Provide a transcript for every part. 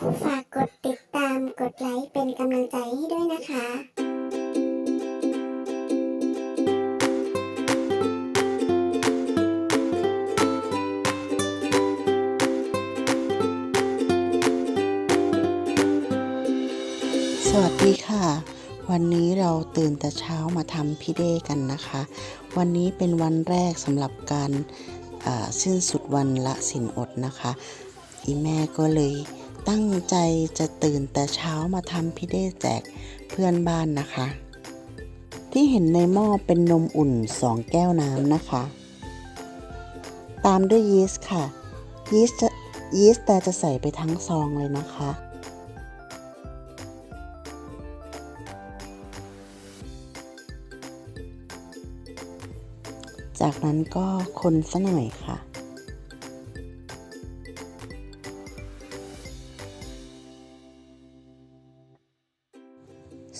ฝากกดติดตามกดไลค์เป็นกำลังใจให้ด้วยนะคะสวัสดีค่ะ วันนี้เราตื่นแต่เช้ามาทำพิเดกันนะคะ วันนี้เป็นวันแรกสำหรับการสิ้นสุดวันละสินอดนะคะ อีแม่ก็เลย ตั้งใจจะตื่นแต่เช้ามาทำพิเดแจกเพื่อนบ้านนะคะ ที่เห็นในหม้อเป็นนมอุ่น 2 แก้วน้ำนะคะ ตามด้วยยีสต์ค่ะ ยีสต์จะยีสต์แต่จะใส่ไปทั้งซองเลยนะคะจากนั้นก็คนซะหน่อยค่ะ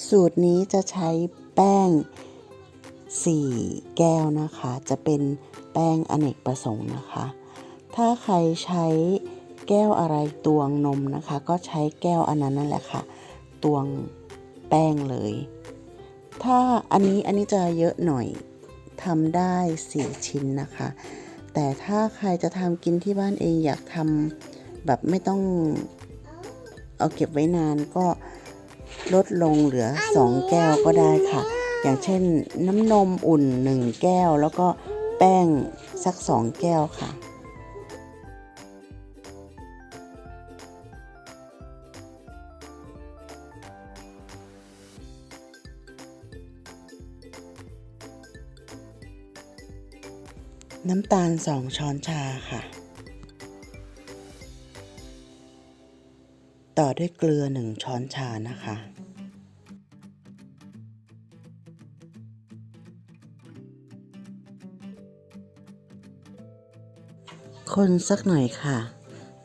สูตรนี้จะใช้แป้ง 4 แก้วนะคะ จะเป็นแป้งอเนกประสงค์นะคะ ถ้าใครใช้แก้วอะไรตวงนมนะคะ ก็ใช้แก้วอันนั้นนั่นแหละค่ะ ตวงแป้งเลย ถ้าอันนี้อันนี้จะเยอะหน่อยทำได้ 4 ชิ้นนะคะ แต่ถ้าใครจะทำกินที่บ้านเองอยากทำแบบไม่ต้องเอาเก็บไว้นานก็ ลดลงเหลือ 2 แก้วก็ได้ค่ะ อย่างเช่นน้ำนมอุ่น 1 แก้ว แล้วก็แป้งสัก 2 แก้วค่ะน้ำตาล 2 ช้อนชาค่ะ ต่อด้วยเกลือ1ช้อนชานะคะ คนสักหน่อยค่ะ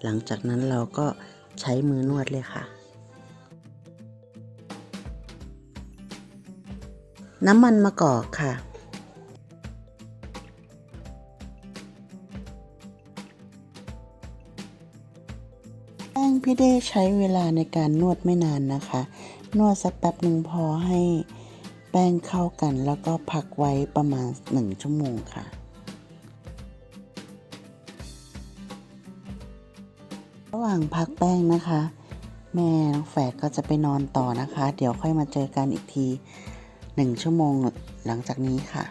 หลังจากนั้นเราก็ใช้มือนวดเลยค่ะ น้ำมันมะกอกค่ะ พี่เด้ใช้เวลาในการนวดไม่นานนะคะ นวดสักแป๊บหนึ่งพอให้แป้งเข้ากันแล้วก็พักไว้ประมาณ 1 ชั่วโมงค่ะระหว่างพักแป้งนะคะ แม่น้องแฝดก็จะไปนอนต่อนะคะ เดี๋ยวค่อยมาเจอกันอีกที 1 ชั่วโมงหลังจากนี้ค่ะ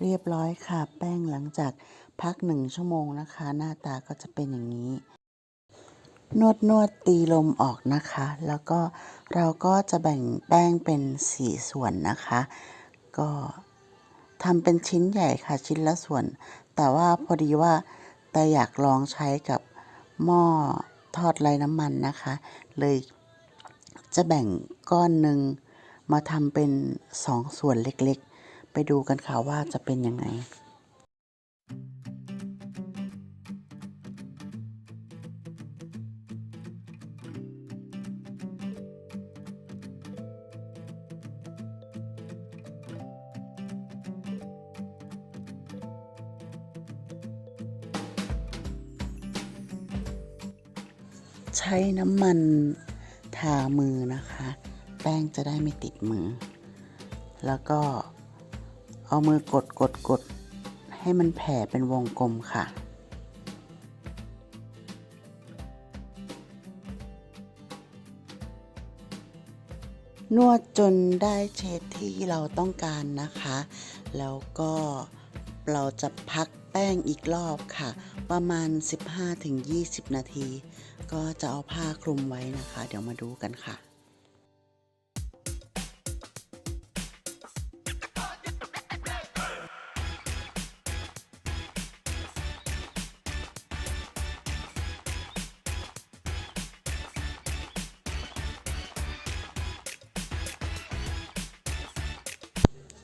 เรียบร้อยค่ะ แป้งหลังจากพัก 1 ชั่วโมงนะคะ หน้าตาก็จะเป็นอย่างนี้ นวดนวดตีลมออกนะคะ แล้วก็เราก็จะแบ่งแป้งเป็นสี่ส่วนนะคะ ก็ทำเป็นชิ้นใหญ่ค่ะชิ้นละส่วน แต่ว่าพอดีว่าแต่อยากลองใช้กับหม้อทอดไร้น้ำมันนะคะ เลยจะแบ่งก้อนหนึ่งมาทำเป็นสองส่วนเล็กๆ ไปดูกันค่ะว่าจะเป็นยังไง ใช้น้ำมันทามือนะคะ แป้งจะได้ไม่ติดมือ แล้วก็เอามือกดกดกดให้มันแผ่เป็นวงกลมค่ะนวดจนได้เชฟที่เราต้องการนะคะ แล้วก็เราจะพัก ป้งอีกรอบค่ะ ประมาณ 15-20 นาที ก็จะเอาผ้าคลุมไว้นะคะ เดี๋ยวมาดูกันค่ะ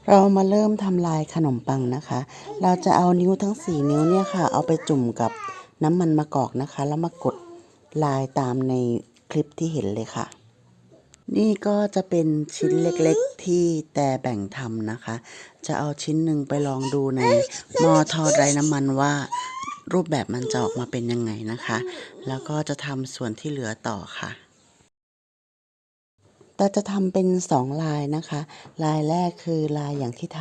เรามาเริ่มทำลายขนมปังนะคะ เราจะเอานิ้วทั้ง 4 นิ้วเนี่ยค่ะ เอาไปจุ่มกับน้ำมันมะกอกนะคะ แล้วมากดลายตามในคลิปที่เห็นเลยค่ะ นี่ก็จะเป็นชิ้นเล็กๆที่แต่แบ่งทำนะคะ จะเอาชิ้นหนึ่งไปลองดูในหม้อทอดไร้น้ำมันว่ารูปแบบมันจะออกมาเป็นยังไงนะคะ แล้วก็จะทำส่วนที่เหลือต่อค่ะ เราจะทำเป็นสองลายนะคะ ลายแรกคือลายอย่างที่ท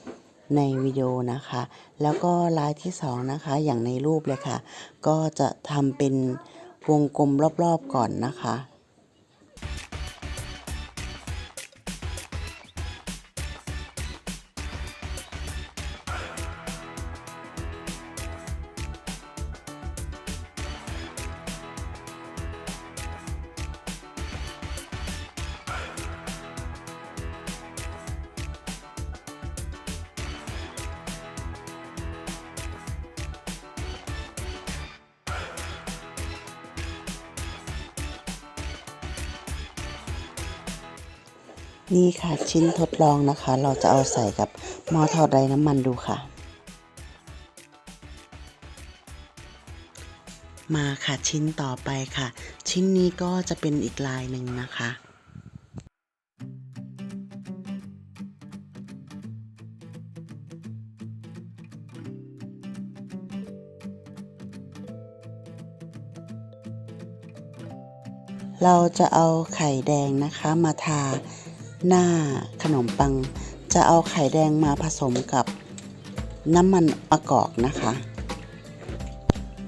ำในวิดีโอนะคะ แล้วก็ลายที่สองนะคะอย่างในรูปเลยค่ะ ก็จะทำเป็นวงกลมรอบๆก่อนนะคะ นี่ค่ะชิ้นทดลองนะคะ เราจะเอาใส่กับหม้อทอดไร้น้ำมันดูค่ะ มาค่ะชิ้นต่อไปค่ะ ชิ้นนี้ก็จะเป็นอีกลายหนึ่งนะคะเราจะเอาไข่แดงนะคะมาทา หน้าขนมปัง จะเอาไข่แดงมาผสมกับน้ำมันมะกอกนะคะ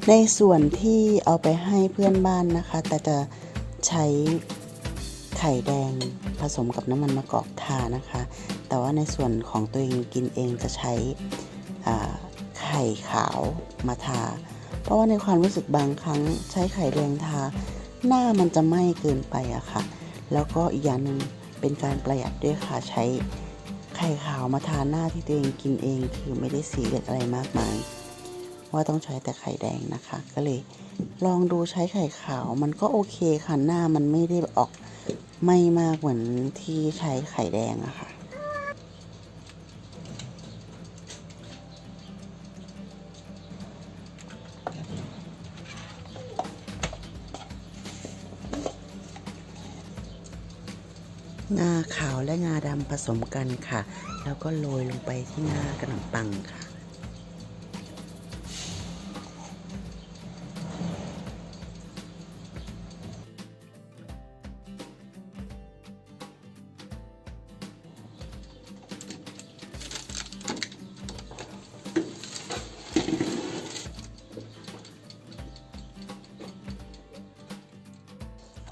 ในส่วนที่เอาไปให้เพื่อนบ้านนะคะ แต่จะใช้ไข่แดงผสมกับน้ำมันมะกอกทานะคะ แต่ว่าในส่วนของตัวเองกินเองจะใช้ไข่ขาวมาทา เพราะว่าในความรู้สึกบางครั้งใช้ไข่แดงทา หน้ามันจะไหม้เกินไปอะค่ะ แล้วก็อีกอย่างหนึ่ง เป็นการประหยัดด้วยค่ะใช้ไข่ขาวมาทาหน้าที่ตัวเองกินเอง คือไม่ได้สีเอดอะไรมากมาย ว่าต้องใช้แต่ไข่แดงนะคะ ก็เลยลองดูใช้ไข่ขาวมันก็โอเคค่ะหน้ามันไม่ได้ออกไม่มากเหมือนที่ใช้ไข่แดงอะค่ะ งาขาวและงาดำผสมกันค่ะ แล้วก็โรยลงไปที่หน้าขนมปังค่ะ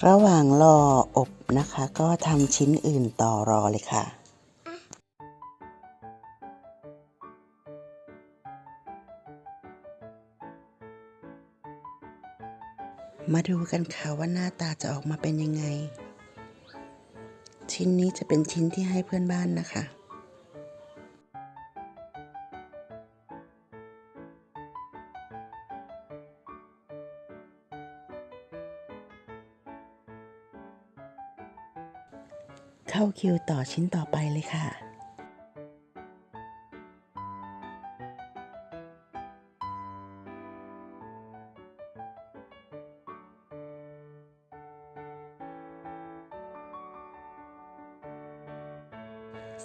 ระหว่างรออบนะคะ ก็ทำชิ้นอื่นต่อรอเลยค่ะมาดูกันค่ะว่าหน้าตาจะออกมาเป็นยังไง ชิ้นนี้จะเป็นชิ้นที่ให้เพื่อนบ้านนะคะ เข้าคิวต่อชิ้นต่อไปเลยค่ะ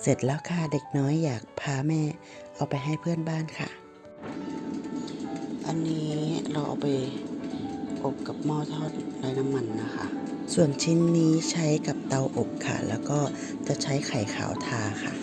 เสร็จแล้วค่ะเด็กน้อยอยากพาแม่เอาไปให้เพื่อนบ้านค่ะ อันนี้เราเอาไปอบกับหม้อทอดไร้น้ำมันนะคะ ส่วนชิ้นนี้ใช้กับเตาอบค่ะ แล้วก็จะใช้ไข่ขาวทาค่ะ